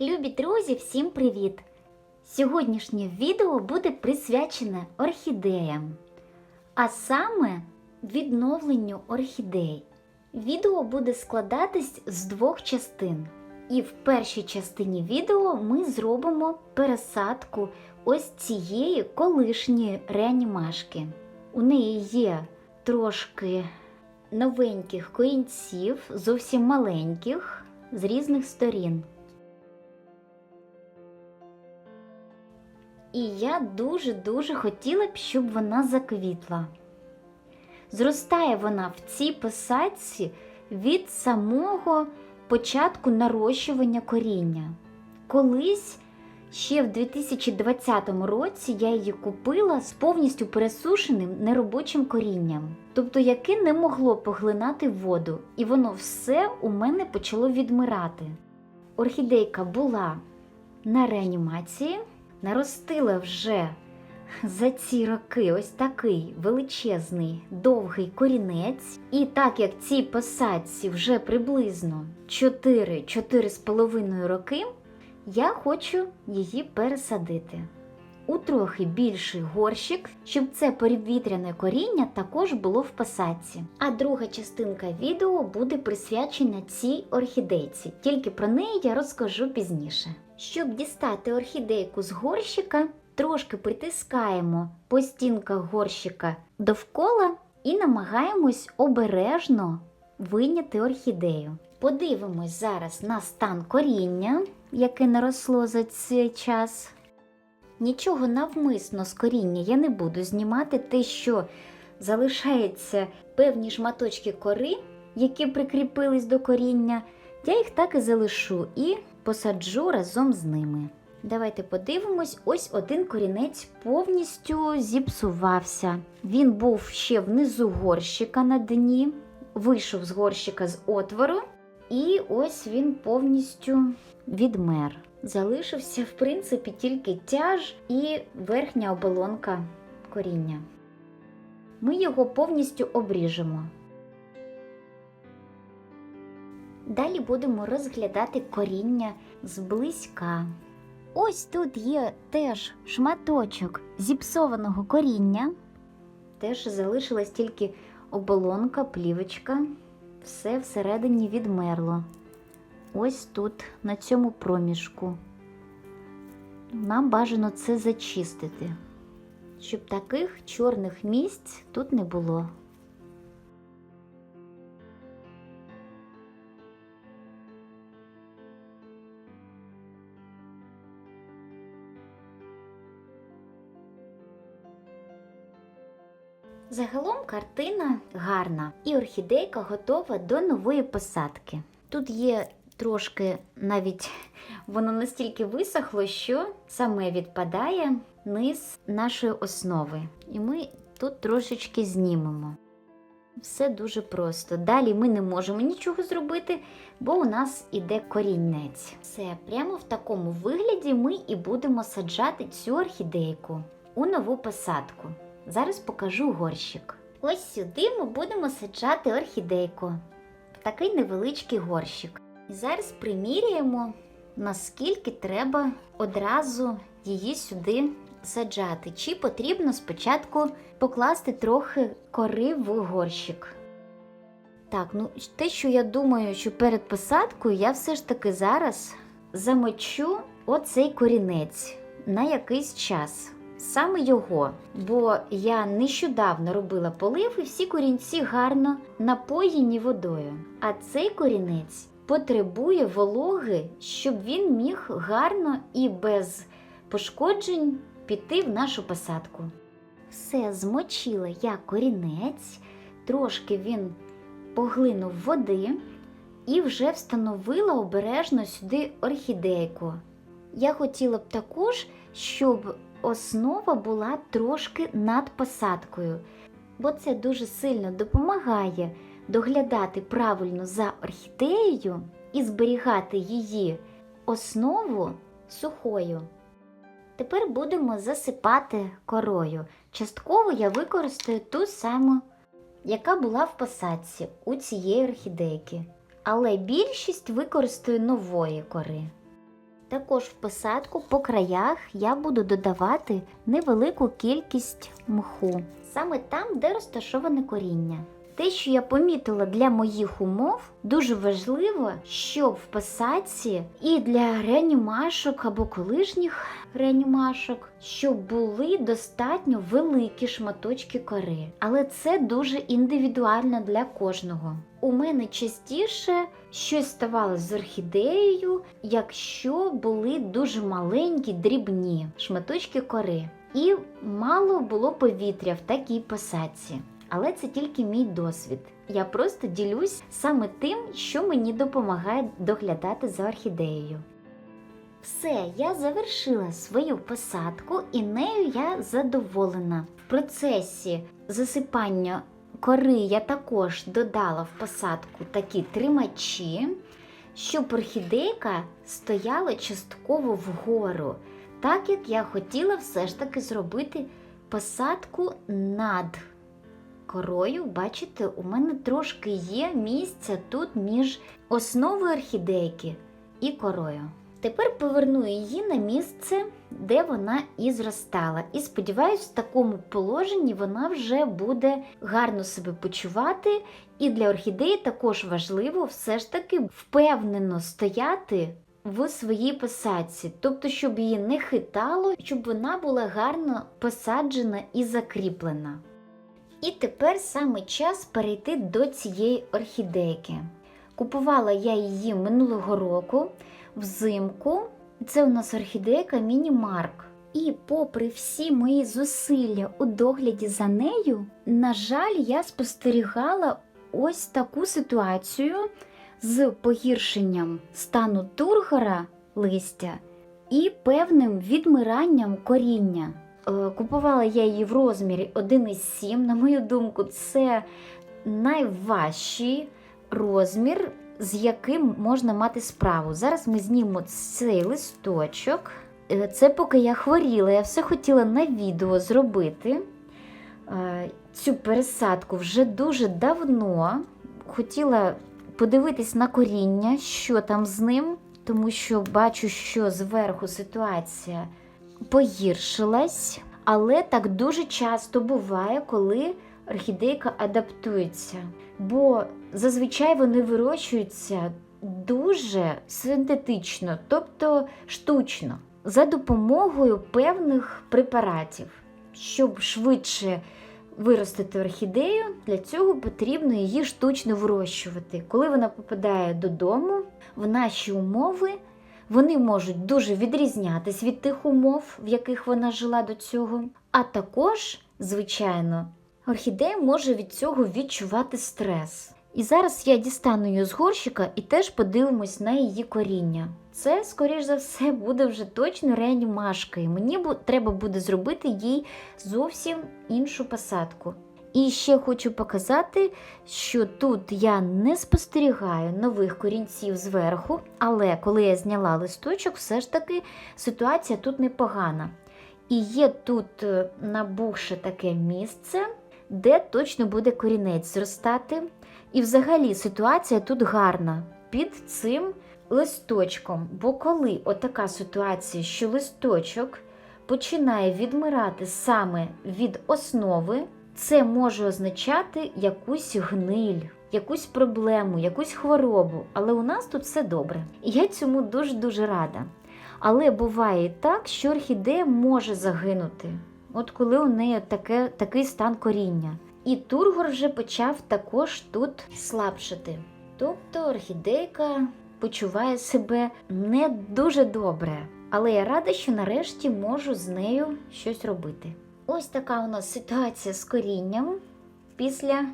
Любі друзі, всім привіт! Сьогоднішнє відео буде присвячене орхідеям, а саме відновленню орхідей. Відео буде складатись з двох частин. І в першій частині відео ми зробимо пересадку ось цієї колишньої реанімашки. У неї є трошки новеньких корінців, зовсім маленьких, з різних сторін. І я дуже-дуже хотіла б, щоб вона заквітла. Зростає вона в цій посадці від самого початку нарощування коріння. Колись ще в 2020 році я її купила з повністю пересушеним неробочим корінням, тобто яке не могло поглинати воду, і воно все у мене почало відмирати. Орхідейка була на реанімації, наростила вже за ці роки ось такий величезний довгий корінець. І так як цій посадці вже приблизно 4-4,5 роки, я хочу її пересадити у трохи більший горщик, щоб це повітряне коріння також було в посадці. А друга частинка відео буде присвячена цій орхідейці, тільки про неї я розкажу пізніше. Щоб дістати орхідейку з горщика, трошки притискаємо по стінках горщика довкола і намагаємось обережно вийняти орхідею. Подивимось зараз на стан коріння, яке наросло за цей час. Нічого навмисно з коріння я не буду знімати те, що залишається певні шматочки кори, які прикріпились до коріння, я їх так і залишу і посаджу разом з ними. Давайте подивимось, ось один корінець повністю зіпсувався. Він був ще внизу горщика на дні, вийшов з горщика з отвору, і ось він повністю відмер. Залишився, в принципі, тільки тяж і верхня оболонка коріння. Ми його повністю обріжемо. Далі будемо розглядати коріння зблизька. Ось тут є теж шматочок зіпсованого коріння. Теж залишилась тільки оболонка, плівочка. Все всередині відмерло. Ось тут, на цьому проміжку. Нам бажано це зачистити, щоб таких чорних місць тут не було. Загалом картина гарна, і орхідейка готова до нової посадки. Тут є трошки навіть воно настільки висохло, що саме відпадає низ нашої основи. І ми тут трошечки знімемо. Все дуже просто. Далі ми не можемо нічого зробити, бо у нас іде корінець. Все, прямо в такому вигляді ми і будемо саджати цю орхідейку у нову посадку. Зараз покажу горщик. Ось сюди ми будемо саджати орхідейку такий невеличкий горщик. І зараз приміряємо, наскільки треба одразу її сюди саджати. Чи потрібно спочатку покласти трохи кори в горщик. Так, ну те, що я думаю, що перед посадкою я все ж таки зараз замочу оцей корінець на якийсь час. Саме його, бо я нещодавно робила полив і всі корінці гарно напоєні водою. А цей корінець потребує вологи, щоб він міг гарно і без пошкоджень піти в нашу посадку. Все змочила я корінець, трошки він поглинув води і вже встановила обережно сюди орхідейку. Я хотіла б також, щоб основа була трошки над посадкою, бо це дуже сильно допомагає доглядати правильно за орхідеєю і зберігати її основу сухою. Тепер будемо засипати корою. Частково я використаю ту саму, яка була в посадці у цієї орхідейки. Але більшість використаю нової кори. Також в посадку по краях я буду додавати невелику кількість мху, саме там, де розташоване коріння. Те, що я помітила для моїх умов, дуже важливо, щоб в посадці і для реанімашок або колишніх реанімашок, щоб були достатньо великі шматочки кори. Але це дуже індивідуально для кожного. У мене частіше щось ставалося з орхідеєю, якщо були дуже маленькі дрібні шматочки кори, і мало було повітря в такій посадці. Але це тільки мій досвід. Я просто ділюсь саме тим, що мені допомагає доглядати за орхідеєю. Все, я завершила свою посадку і нею я задоволена. В процесі засипання кори я також додала в посадку такі тримачі, щоб орхідейка стояла частково вгору, так як я хотіла все ж таки зробити посадку над корою. Бачите, у мене трошки є місця тут між основою орхідейки і корою. Тепер поверну її на місце, де вона і зростала. І сподіваюсь, в такому положенні вона вже буде гарно себе почувати. І для орхідеї також важливо все ж таки впевнено стояти в своїй посадці, тобто, щоб її не хитало, щоб вона була гарно посаджена і закріплена. І тепер саме час перейти до цієї орхідейки. Купувала я її минулого року взимку. Це у нас орхідейка Міні-Марк. І попри всі мої зусилля у догляді за нею, на жаль, я спостерігала ось таку ситуацію з погіршенням стану тургора листя і певним відмиранням коріння. Е, Купувала я її в розмірі 1,7. На мою думку, це найважчий розмір, з яким можна мати справу. Зараз ми знімемо цей листочок. Е, Це поки я хворіла, я все хотіла на відео зробити. Е, Цю пересадку вже дуже давно. Хотіла подивитись на коріння, що там з ним, тому що бачу, що зверху ситуація погіршилась, але так дуже часто буває, коли орхідейка адаптується. Бо зазвичай вони вирощуються дуже синтетично, тобто штучно, за допомогою певних препаратів. Щоб швидше виростити орхідею, для цього потрібно її штучно вирощувати. Коли вона попадає додому, в наші умови вони можуть дуже відрізнятись від тих умов, в яких вона жила до цього. А також, звичайно, орхідея може від цього відчувати стрес. І зараз я дістану її з горщика і теж подивимось на її коріння. Це, скоріш за все, буде вже точно реанімашка, і мені треба буде зробити їй зовсім іншу посадку. І ще хочу показати, що тут я не спостерігаю нових корінців зверху, але коли я зняла листочок, все ж таки ситуація тут непогана. І є тут е, набухше таке місце, де точно буде корінець зростати. І взагалі ситуація тут гарна під цим листочком. Бо коли отака ситуація, що листочок починає відмирати саме від основи, це може означати якусь гниль, якусь проблему, якусь хворобу. Але у нас тут все добре. І я цьому дуже-дуже рада. Але буває так, що орхідея може загинути, от коли у неї таке, такий стан коріння. І тургор вже почав також тут слабшати. Тобто орхідейка почуває себе не дуже добре. Але я рада, що нарешті можу з нею щось робити. Ось така у нас ситуація з корінням після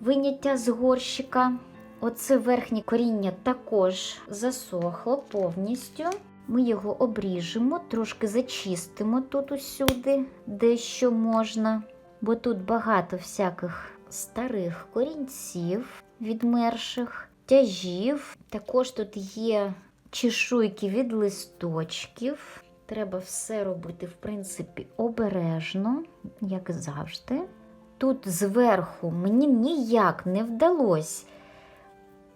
виняття з горщика. Оце верхнє коріння також засохло повністю. Ми його обріжемо, трошки зачистимо тут усюди, де що можна, бо тут багато всяких старих корінців відмерших, тяжів. Також тут є чешуйки від листочків. Треба все робити, в принципі, обережно, як завжди. Тут зверху мені ніяк не вдалося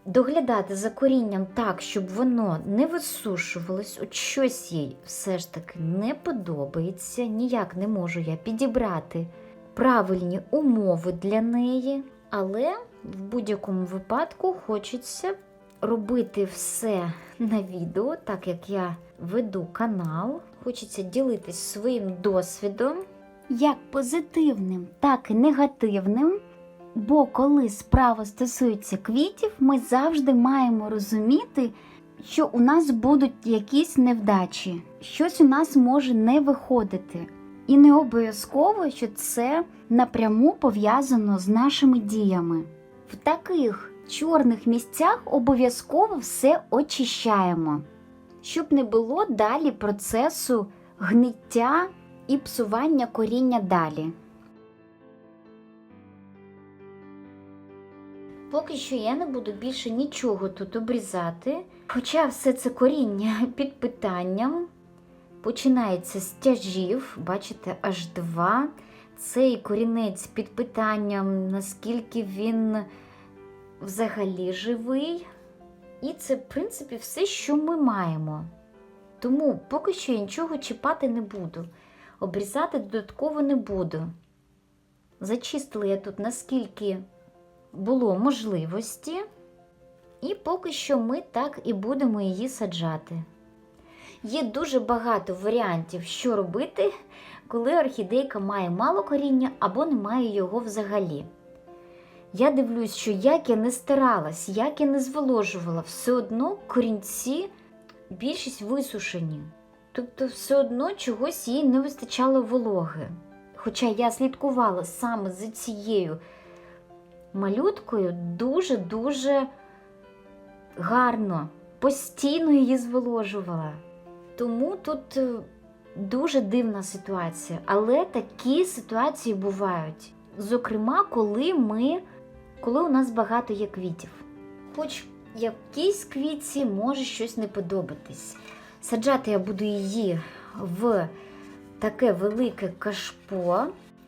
доглядати за корінням так, щоб воно не висушувалось, от щось їй все ж таки не подобається, ніяк не можу я підібрати правильні умови для неї, але в будь-якому випадку хочеться робити все на відео, так як я веду канал. Хочеться ділитись своїм досвідом, як позитивним, так і негативним. Бо коли справа стосується квітів, ми завжди маємо розуміти, що у нас будуть якісь невдачі, щось у нас може не виходити. І не обов'язково, що це напряму пов'язано з нашими діями. В таких чорних місцях обов'язково все очищаємо, щоб не було далі процесу гниття і псування коріння далі. Поки що я не буду більше нічого тут обрізати, хоча все це коріння під питанням. Починається з тяжів, бачите, аж два. Цей корінець під питанням, наскільки він взагалі живий. І це, в принципі, все, що ми маємо. Тому поки що я нічого чіпати не буду. Обрізати додатково не буду. Зачистила я тут наскільки було можливості, і поки що ми так і будемо її саджати. Є дуже багато варіантів, що робити, коли орхідейка має мало коріння або не має його взагалі. Я дивлюсь, що як я не старалась, як я не зволожувала, все одно корінці більшість висушені. Тобто, все одно чогось їй не вистачало вологи. Хоча я слідкувала саме за цією малюткою дуже-дуже гарно, постійно її зволожувала. Тому тут е, дуже дивна ситуація, але такі ситуації бувають. Зокрема, коли ми, коли у нас багато є квітів. Хоч якійсь квітці може щось не подобатись. Саджати я буду її в таке велике кашпо,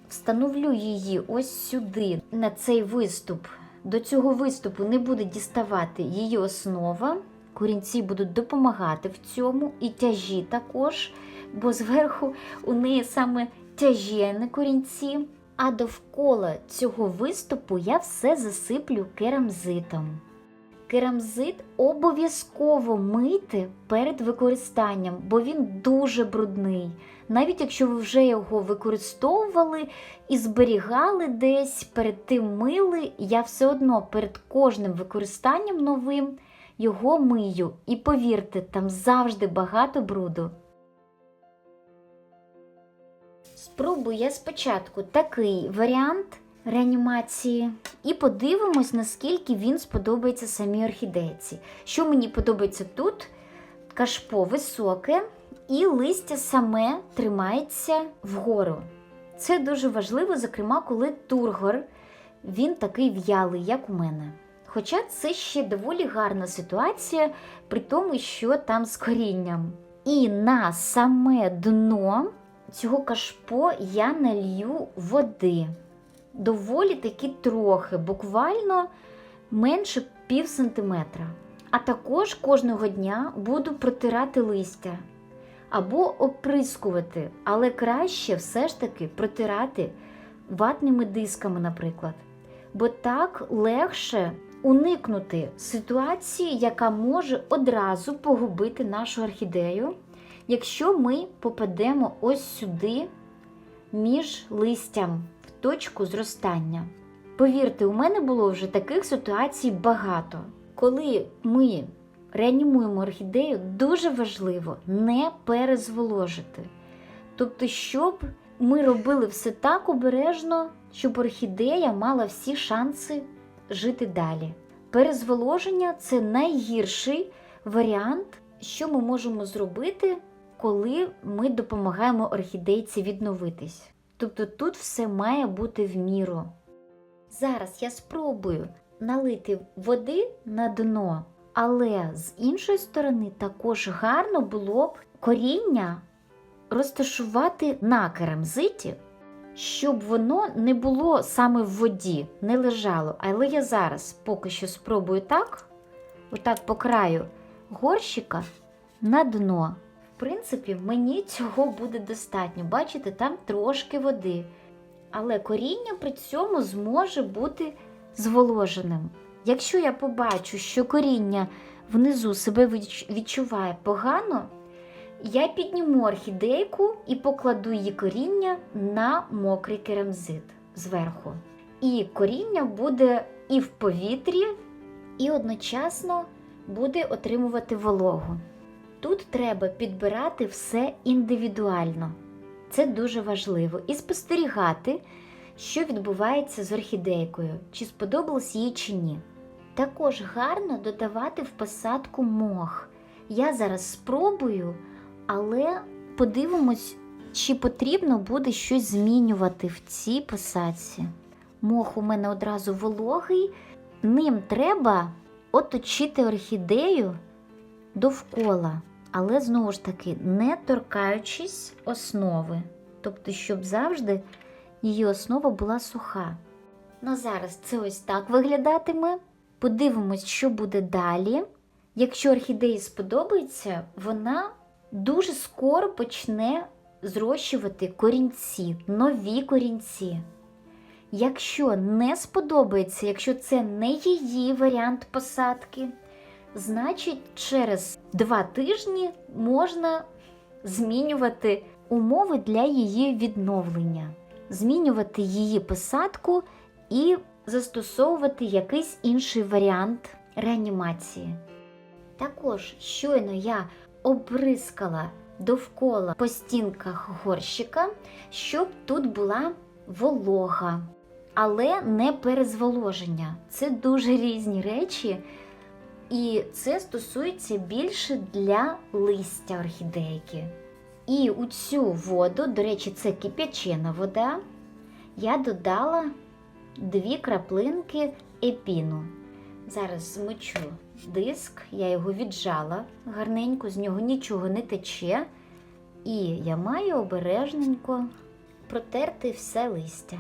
встановлю її ось сюди, на цей виступ. До цього виступу не буде діставати її основа. Корінці будуть допомагати в цьому, і тяжі також, бо зверху у неї саме тяжі, а не корінці. А довкола цього виступу я все засиплю керамзитом. Керамзит обов'язково мити перед використанням, бо він дуже брудний. Навіть якщо ви вже його використовували і зберігали десь, перед тим мили, я все одно перед кожним використанням новим його мию. І повірте, там завжди багато бруду. Спробую я спочатку такий варіант реанімації і подивимось, наскільки він сподобається самій орхідейці. Що мені подобається тут? Кашпо високе і листя саме тримається вгору. Це дуже важливо, зокрема, коли тургор він такий в'ялий, як у мене. Хоча це ще доволі гарна ситуація, при тому, що там з корінням. І на саме дно цього кашпо я налью води. Доволі таки трохи, буквально менше пів сантиметра. А також кожного дня буду протирати листя або оприскувати, але краще все ж таки протирати ватними дисками, наприклад. Бо так легше уникнути ситуації, яка може одразу погубити нашу орхідею, якщо ми попадемо ось сюди між листям в точку зростання. Повірте, у мене було вже таких ситуацій багато. Коли ми реанімуємо орхідею, дуже важливо не перезволожити. Тобто, щоб ми робили все так обережно, щоб орхідея мала всі шанси жити далі. Перезволоження це найгірший варіант, що ми можемо зробити, коли ми допомагаємо орхідейці відновитись. Тобто тут все має бути в міру. Зараз я спробую налити води на дно, але з іншої сторони також гарно було б коріння розташувати на керамзиті, щоб воно не було саме в воді, не лежало. Але я зараз поки що спробую так. отак по краю горщика на дно. Принципі, мені цього буде достатньо. Бачите, там трошки води. Але коріння при цьому зможе бути зволоженим. Якщо я побачу, що коріння внизу себе відчуває погано, я підніму орхідейку і покладу її коріння на мокрий керамзит зверху. І коріння буде і в повітрі, і одночасно буде отримувати вологу. Тут треба підбирати все індивідуально. Це дуже важливо. І спостерігати, що відбувається з орхідейкою, чи сподобалось їй чи ні. Також гарно додавати в посадку мох. Я зараз спробую, але подивимось, чи потрібно буде щось змінювати в цій посадці. Мох у мене одразу вологий, ним треба оточити орхідею довкола, але знову ж таки не торкаючись основи, тобто, щоб завжди її основа була суха. Ну зараз це ось так виглядатиме. Подивимось, що буде далі. Якщо орхідеї сподобається, вона дуже скоро почне зрощувати корінці, нові корінці. Якщо не сподобається, якщо це не її варіант посадки, значить через два тижні можна змінювати умови для її відновлення, змінювати її посадку і застосовувати якийсь інший варіант реанімації. Також щойно я обрискала довкола по стінках горщика, щоб тут була волога, але не перезволоження. Це дуже різні речі, і це стосується більше для листя орхідейки. І у цю воду, до речі, це кип'ячена вода, я додала дві краплинки епіну. Зараз змочу диск, я його віджала гарненько, з нього нічого не тече. І я маю обережненько протерти все листя.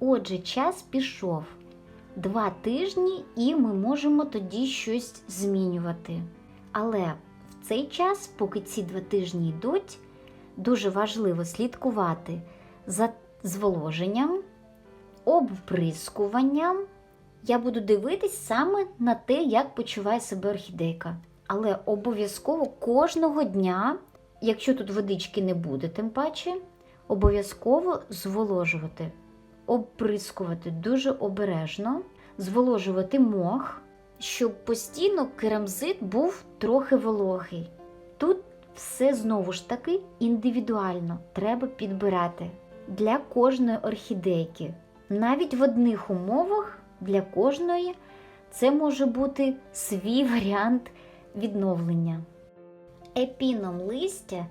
Отже, час пішов. Два тижні, і ми можемо тоді щось змінювати. Але в цей час, поки ці два тижні йдуть, дуже важливо слідкувати за зволоженням, обприскуванням. Я буду дивитись саме на те, як почуває себе орхідейка. Але обов'язково кожного дня, якщо тут водички не буде, тим паче, обов'язково зволожувати, обприскувати дуже обережно, зволожувати мох, щоб постійно керамзит був трохи вологий. Тут все знову ж таки індивідуально треба підбирати для кожної орхідейки. Навіть в одних умовах для кожної це може бути свій варіант відновлення. Епіном листя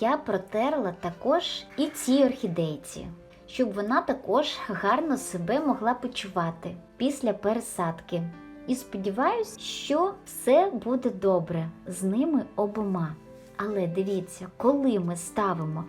я протерла також і цій орхідейці, щоб вона також гарно себе могла почувати після пересадки. І сподіваюся, що все буде добре з ними обома. Але дивіться, коли ми ставимо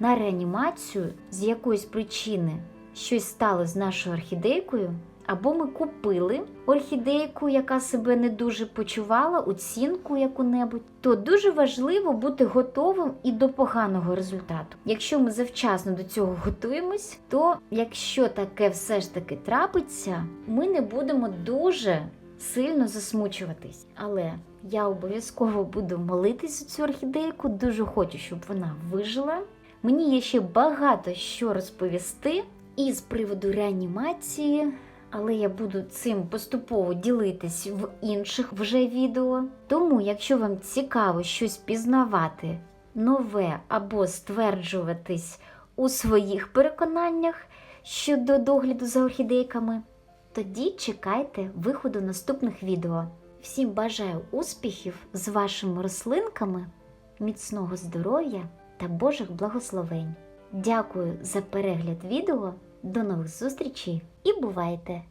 на реанімацію з якоїсь причини щось стало з нашою орхідейкою, або ми купили орхідейку, яка себе не дуже почувала, оцінку яку-небудь, то дуже важливо бути готовим і до поганого результату. Якщо ми завчасно до цього готуємось, то якщо таке все ж таки трапиться, ми не будемо дуже сильно засмучуватись. Але я обов'язково буду молитись цю орхідейку, дуже хочу, щоб вона вижила. Мені є ще багато що розповісти і з приводу реанімації, але я буду цим поступово ділитись в інших вже відео. Тому, якщо вам цікаво щось пізнавати нове або стверджуватись у своїх переконаннях щодо догляду за орхідейками, тоді чекайте виходу наступних відео. Всім бажаю успіхів з вашими рослинками, міцного здоров'я та Божих благословень. Дякую за перегляд відео. До нових зустрічей і бувайте!